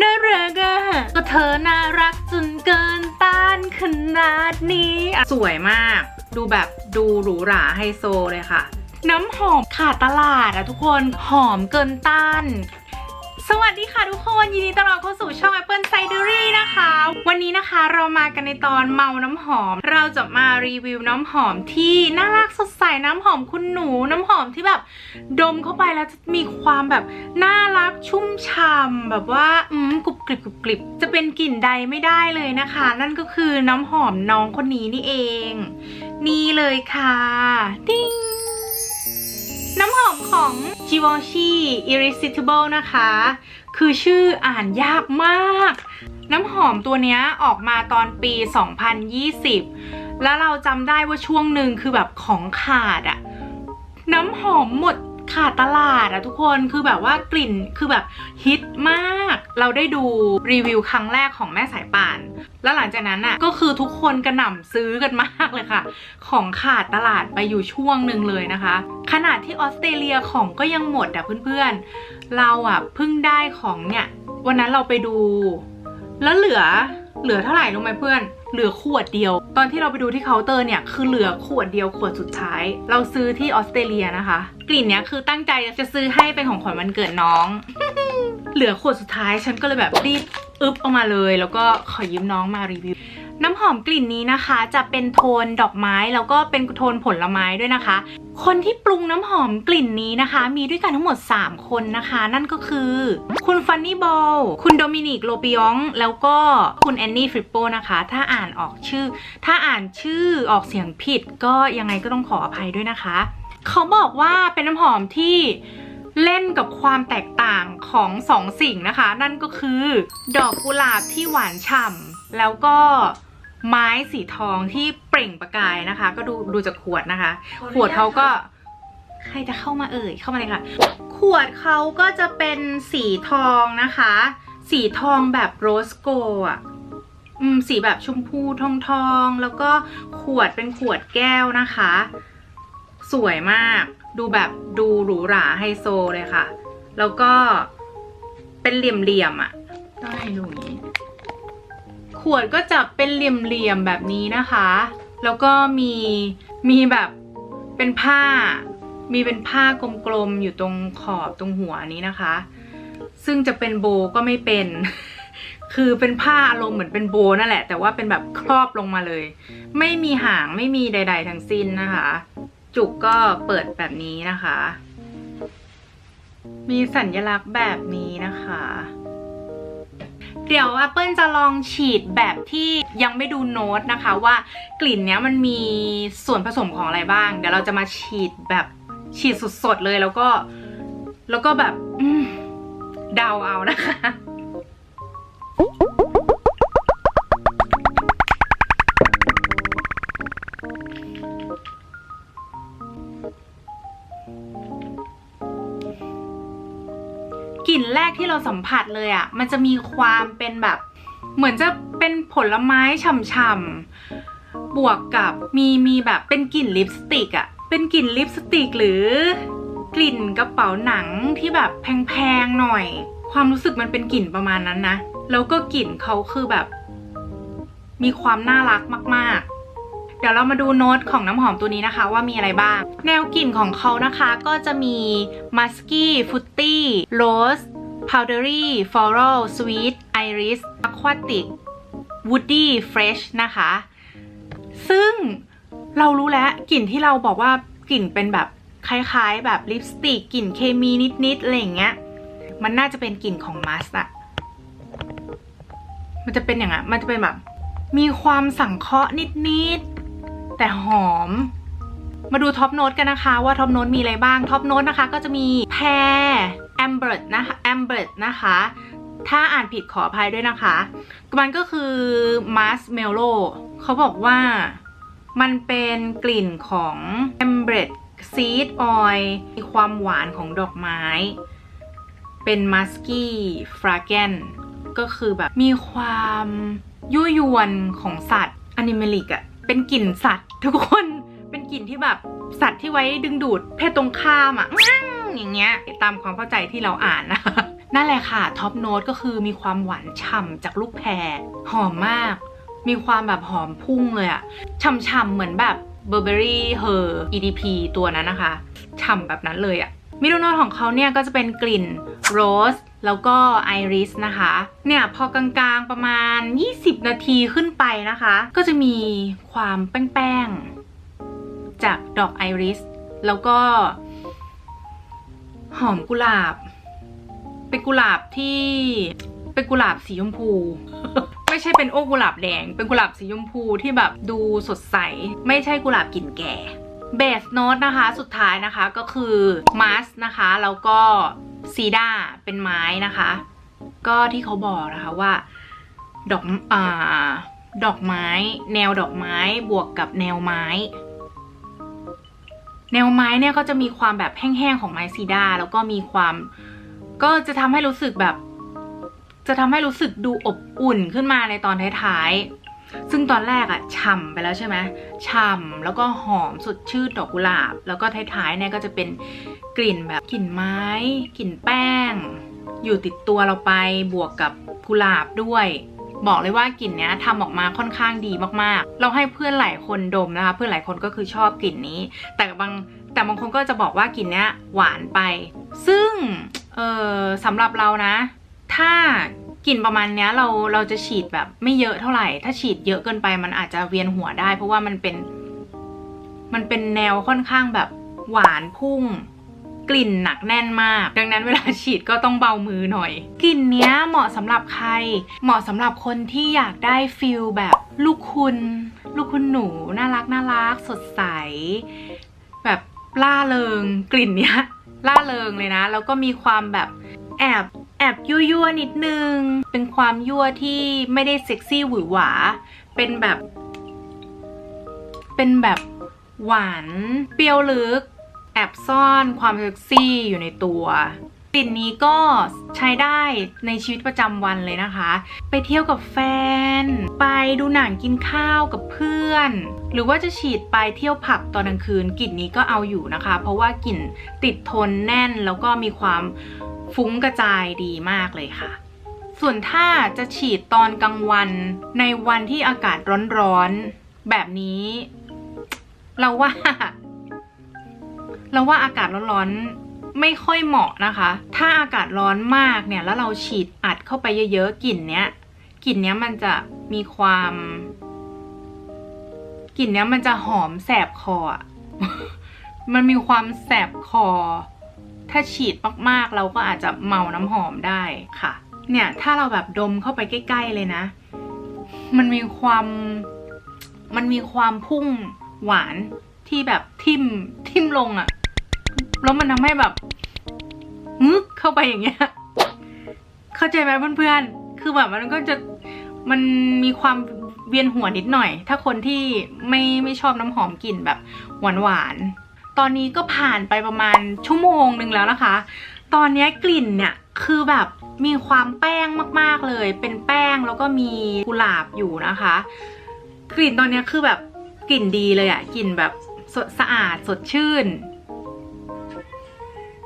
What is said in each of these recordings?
น่ารักอะก็เธอน่ารักจนเกินต้านขนาดนี้อะสวยมาก ดูแบบดูหรูหราไฮโซเลยค่ะ น้ำหอมขาดตลาดอะทุกคนหอมเกินต้าน สวัสดีค่ะทุกคนยินดีต้อนรับเข้าสู่ช่อง Apple Cidery นะคะ วันนี้นะคะเรามากันในตอนเมาน้ำหอม เราจะมารีวิวน้ำหอมที่น่ารักสดใสน้ำหอมคุณหนู น้ำหอมที่แบบดมเข้าไปแล้วจะมีความแบบน่ารักชุ่มฉ่ำแบบว่าอืมกรุบกริบกรุบกริบจะเป็นกลิ่นใดไม่ได้เลยนะคะ นั่นก็คือน้ำหอมน้องคนนี้นี่เอง นี่เลยค่ะ ติ้ง ของ g i v o n c h i Irresistible นะคะ คือชื่ออ่านยากมาก น้ำหอมตัวนี้ออกมาตอนปี 2020 แล้วเราจำได้ว่าช่วงหนึ่งคือแบบของขาดอะน้ำหอมหมด ขาดตลาดอะทุกคนคือแบบว่ากลิ่นคือแบบฮิตมาก เราได้ดูรีวิวครั้งแรกของแม่สายป่าน แล้วหลังจากนั้นอะก็คือทุกคนกระหน่ำซื้อกันมากเลยค่ะ ของขาดตลาดไปอยู่ช่วงหนึ่งเลยนะคะ ขนาดที่ออสเตรเลียของก็ยังหมดอะเพื่อนๆ เราอะเพิ่งได้ของเนี่ย วันนั้นเราไปดู แล้วเหลือ เหลือเท่าไหร่รู้ไหมเพื่อน เหลือขวดเดียว ตอนที่เราไปดูที่เคาน์เตอร์เนี่ย คือเหลือขวดเดียวขวดสุดท้าย เราซื้อที่ออสเตรเลียนะคะ กลิ่นเนี้ยคือตั้งใจจะซื้อให้เป็นของขวัญวันเกิดน้อง เหลือขวดสุดท้ายฉันก็เลยแบบรีบอึ๊บออกมาเลย แล้วก็ขอยืมน้องมารีวิว น้ำหอมกลิ่นนี้นะคะ จะเป็นโทนดอกไม้แล้วก็เป็นโทนผลไม้ด้วยนะคะ คนที่ปรุงน้ำหอมกลิ่นนี้นะคะ มีด้วยกันทั้งหมด 3 คนนะคะ นั่นก็คือ คุณฟันนี่บอลคุณโดมินิกโลปิองแล้วก็คุณแอนนี่ฟริปโปนะคะ ถ้าอ่านออกชื่อ ถ้าอ่านชื่อออกเสียงผิด ก็ยังไงก็ต้องขออภัยด้วยนะคะ เขาบอกว่าเป็นน้ำหอมที่เล่นกับความแตกต่างของสองสิ่งนะคะ นั่นก็คือ ดอกกุหลาบที่หวานฉ่ำแล้วก็ ไม้สีทองที่เปล่งประกายนะคะ ก็ดูดูจากขวดนะคะ ขวดเขาก็ใครจะเข้ามาเอ่ยเข้ามาเลยค่ะ ขวดเขาก็จะเป็นสีทองนะคะ สีทองแบบโรสโกอะอืมสีแบบชมพูทองทองๆแล้วก็ขวดเป็นขวดแก้วนะคะ สวยมาก ดูแบบดูหรูหราไฮโซเลยค่ะ แล้วก็เป็นเหลี่ยมๆอะ ต้องให้ดูอย่างนี้ ขวดก็จะเป็นเหลี่ยมๆแบบนี้นะคะ แล้วก็มีมีแบบเป็นผ้า มีเป็นผ้ากลมๆอยู่ตรงขอบตรงหัวนี้นะคะ ซึ่งจะเป็นโบก็ไม่เป็น คือเป็นผ้าอารมณ์เหมือนเป็นโบนั่นแหละ แต่ว่าเป็นแบบครอบลงมาเลย ไม่มีหางไม่มีใด ๆ ทั้งสิ้นนะคะ จุกก็เปิดแบบนี้นะคะ มีสัญลักษณ์แบบนี้นะคะ เดี๋ยวอะเปิ้ลจะลองฉีดแบบที่ยังไม่ดูโน้ตนะคะว่ากลิ่นเนี้ยมันมีส่วนผสมของอะไรบ้าง เดี๋ยวเราจะมาฉีดแบบฉีดสดๆเลยแล้วก็ แล้วก็แบบเดาเอานะคะ แรกที่เราสัมผัสเลยอะ่ะ มันจะมีความเป็นแบบ เหมือนจะเป็นผลไม้ฉ่ำๆบวกกับมีมีแบบเป็นกลิ่นลิปสติกอะ่ะ เป็นกลิ่นลิปสติกหรือกลิ่นกระเป๋าหนังที่แบบแพงๆหน่อย ความรู้สึกมันเป็นกลิ่นประมาณนั้นนะ แล้วก็กลิ่นเขาคือแบบ มีความน่ารักมาก ๆเดี๋ยวเรามาดูโน้ตของน้ำหอมตัวนี้นะคะ ว่ามีอะไรบ้าง แนวกลิ่นของเขานะคะ ก็จะมี musky fruity rose powdery floral sweet iris aquatic woody fresh นะคะ ซึ่งเรารู้แล้วกลิ่นที่เราบอกว่ากลิ่นเป็นแบบคล้ายๆ แบบลิปสติกกลิ่นเคมีนิดๆอะไรอย่างเงี้ย มันน่าจะเป็นกลิ่นของมัสอะมันจะเป็นอย่างอะมันจะเป็นแบบ มีความสังเคราะห์นิดๆ แต่หอม มาดูท็อปโน้ตกันนะคะว่าท็อปโน้ตมีอะไรบ้างท็อปโน้ตนะคะก็จะมีแพร แอมเบิร์ดนะคะแอมเบิร์ดนะคะ ถ้าอ่านผิดขออภัยด้วยนะคะ มันก็คือมาร์สเมลโลเขาบอกว่ามันเป็นกลิ่นของแอมเบิร์ดซีดออยมีความหวานของดอกไม้ เป็นมัสกี้ฟราแกนก็คือแบบมีความยั่วยวนของสัตว์อนิเมลิกอะเป็นกลิ่นสัตว์ทุกคนเป็นกลิ่นที่แบบสัตว์ที่ไว้ดึงดูดเพศตรงข้ามอะ อย่างเงี้ยตามความเข้าใจที่เราอ่านนะคะนั่นแหละค่ะท็อปโน้ตก็คือมีความหวานฉ่ำจากลูกแพรหอมมาก มีความแบบหอมพุ่งเลยอะฉ่ำๆเหมือนแบบเบอร์เบอรี่เฮอร์ EDP ตัวนั้นนะคะฉ่ำแบบนั้นเลยอะมิดโนตของเขาเนี่ยก็จะเป็นกลิ่นโรสแล้วก็ไอริสนะคะ เนี่ยพอกลางๆประมาณ 20 นาทีขึ้นไปนะคะ ก็จะมีความแป้งๆ จากดอกไอริสแล้วก็ หอมกุหลาบ เป็นกุหลาบที่เป็นกุหลาบสีชมพู ไม่ใช่เป็นโอ้กุหลาบแดง เป็นกุหลาบสีชมพูที่แบบดูสดใส ไม่ใช่กุหลาบกลิ่นแก่เบสโน้ตนะคะสุดท้ายนะคะก็คือมัสนะคะแล้วก็ซีดาเป็นไม้นะคะ ก็ที่เขาบอกนะคะว่า ดอกอ่าดอกไม้ แนวดอกไม้บวกกับแนวไม้ แนวไม้เนี่ยก็จะมีความแบบแห้งๆของไม้ซีดาแล้วก็มีความ ก็จะทำให้รู้สึกแบบ จะทำให้รู้สึกดูอบอุ่นขึ้นมาในตอนท้ายๆ ซึ่งตอนแรกอะฉ่ำไปแล้วใช่ไหมฉ่ำแล้วก็หอมสดชื่นดอกกุหลาบ แล้วก็ท้ายๆเนี่ยก็จะเป็นกลิ่นแบบกลิ่นไม้กลิ่นแป้ง อยู่ติดตัวเราไปบวกกับกุหลาบด้วย บอกเลยว่ากลิ่นเนี้ยทำออกมาค่อนข้างดีมากๆ เราให้เพื่อนหลายคนดมนะคะ เพื่อนหลายคนก็คือชอบกลิ่นนี้ แต่บางแต่บางคนก็จะบอกว่ากลิ่นเนี้ยหวานไป ซึ่งเออสำหรับเรานะ ถ้ากลิ่นประมาณนี้เราเราจะฉีดแบบไม่เยอะเท่าไหร่ ถ้าฉีดเยอะเกินไปมันอาจจะเวียนหัวได้ เพราะว่ามันเป็น มันเป็นแนวค่อนข้างแบบหวานพุ่ง กลิ่นหนักแน่นมาก ดังนั้นเวลาฉีดก็ต้องเบามือหน่อย กลิ่นเนี้ยเหมาะสำหรับใคร เหมาะสำหรับคนที่อยากได้ฟิลแบบลูกคุณ ลูกคุณหนูน่ารักน่ารักสดใส แบบล่าเริง กลิ่นเนี้ยล่าเริงเลยนะ แล้วก็มีความแบบแอบแอบยั่วยั่วนิดนึง เป็นความยั่วที่ไม่ได้เซ็กซี่หวือหวา เป็นแบบ เป็นแบบหวาน เปรี้ยวลึก แอบซ่อนความเซ็กซี่อยู่ในตัวกลิ่นนี้ก็ใช้ได้ในชีวิตประจำวันเลยนะคะ ไปเที่ยวกับแฟน ไปดูหนังกินข้าวกับเพื่อน หรือว่าจะฉีดไปเที่ยวผับตอนกลางคืนกลิ่นนี้ก็เอาอยู่นะคะ เพราะว่ากลิ่นติดทนแน่นแล้วก็มีความฟุ้งกระจายดีมากเลยค่ะ ส่วนถ้าจะฉีดตอนกลางวัน ในวันที่อากาศร้อนๆแบบนี้ เราว่า เราว่าอากาศร้อนๆไม่ค่อยเหมาะนะคะ ถ้าอากาศร้อนมากเนี่ยแล้วเราฉีดอัดเข้าไปเยอะๆกลิ่นเนี้ยกลิ่นเนี้ยมันจะมีความกลิ่นเนี้ยมันจะหอมแสบคอมันมีความแสบคอ ถ้าฉีดมากๆ เราก็อาจจะเมาน้ำหอมได้ค่ะ เนี่ยถ้าเราแบบดมเข้าไปใกล้ ๆ เลยนะ มันมีความ มันมีความพุ่งหวานที่แบบทิมทิมลงอะ แล้วมันทำให้แบบงึกเข้าไปอย่างเงี้ย เข้าใจไหมเพื่อนๆ คือแบบมันก็จะมันมีความเวียนหัวนิดหน่อย ถ้าคนที่ไม่ไม่ชอบน้ำหอมกลิ่นแบบหวานหวานๆตอนนี้ก็ผ่านไปประมาณชั่วโมงหนึ่งแล้วนะคะ ตอนนี้กลิ่นเนี่ยคือแบบมีความแป้งมากๆเลย เป็นแป้งแล้วก็มีกุหลาบอยู่นะคะ กลิ่นตอนนี้คือแบบกลิ่นดีเลยอะกลิ่นแบบสดสะอาดสดชื่น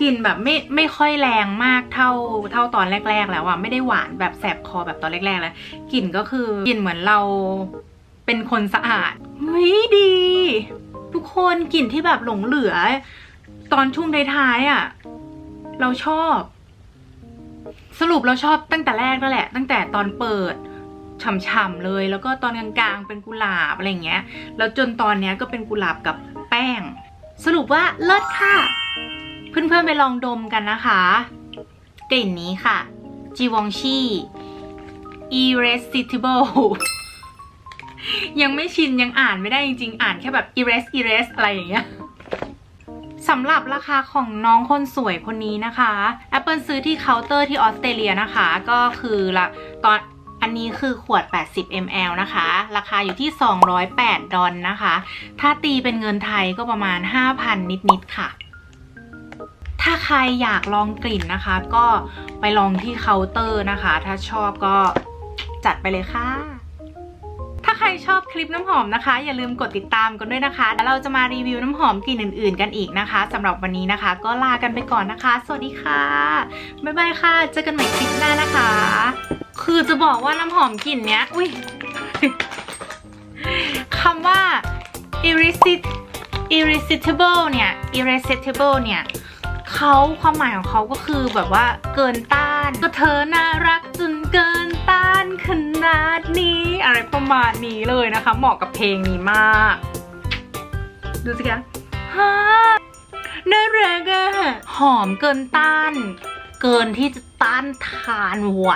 กลิ่นแบบไม่ไม่ค่อยแรงมากเท่าเท่าตอนแรก ๆ แล้วอะไม่ได้หวานแบบแสบคอแบบตอนแรกๆแล้วกลิ่นก็คือกลิ่นเหมือนเราเป็นคนสะอาดเฮ้ยดี ทุกคนกลิ่นที่แบบหลงเหลือ ตอนช่วงท้ายๆอะเราชอบ สรุปเราชอบตั้งแต่แรกนั่นแหละ ตั้งแต่ตอนเปิดฉ่ำๆเลย แล้วก็ตอนกลางๆเป็นกุหลาบอะไรเงี้ย แล้วจนตอนเนี้ยก็เป็นกุหลาบกับแป้ง สรุปว่าเลิศค่ะ เพื่อนๆไปลองดมกันนะคะ กลิ่นนี้ค่ะจีวองชี irresistible ยังไม่ชินยังอ่านไม่ได้จริงๆ อ่านแค่แบบ irres irres อะไรอย่างเงี้ยสำหรับราคาของน้องคนสวยคนนี้นะคะ Apple ซื้อที่เคาน์เตอร์ที่ออสเตรเลียนะคะ ก็คือละตอนอันนี้คือขวด 80 ml นะคะ ราคาอยู่ที่ 208 ดอลนะคะ ถ้าตีเป็นเงินไทยก็ประมาณ 5,000 นิดๆค่ะ ถ้าใครอยากลองกลิ่นนะคะ ก็ไปลองที่เคาน์เตอร์นะคะ ถ้าชอบก็จัดไปเลยค่ะ ถ้าใครชอบคลิปน้ำหอมนะคะ อย่าลืมกดติดตามกันด้วยนะคะแล้วเราจะมารีวิวน้ำหอมกลิ่นอื่น ๆ กันอีกนะคะสำหรับวันนี้นะคะ ก็ลากันไปก่อนนะคะ สวัสดีค่ะบ๊ายบายค่ะ เจอกันใหม่คลิปหน้านะคะ คือจะบอกว่าน้ำหอมกลิ่นเนี้ยอุ้ยคำว่า irresit irresistible เนี่ย irresistible เนี่ย เขาความหมายของเขาก็คือแบบว่าเกินต้าน ก็เธอน่ารักจนเกินต้านขนาดนี้ อะไรประมาณนี้เลยนะคะ เหมาะกับเพลงนี้มาก ดูสิคะฮ่าน่ารักอะหอมเกินต้าน เกินที่จะต้านทานไหว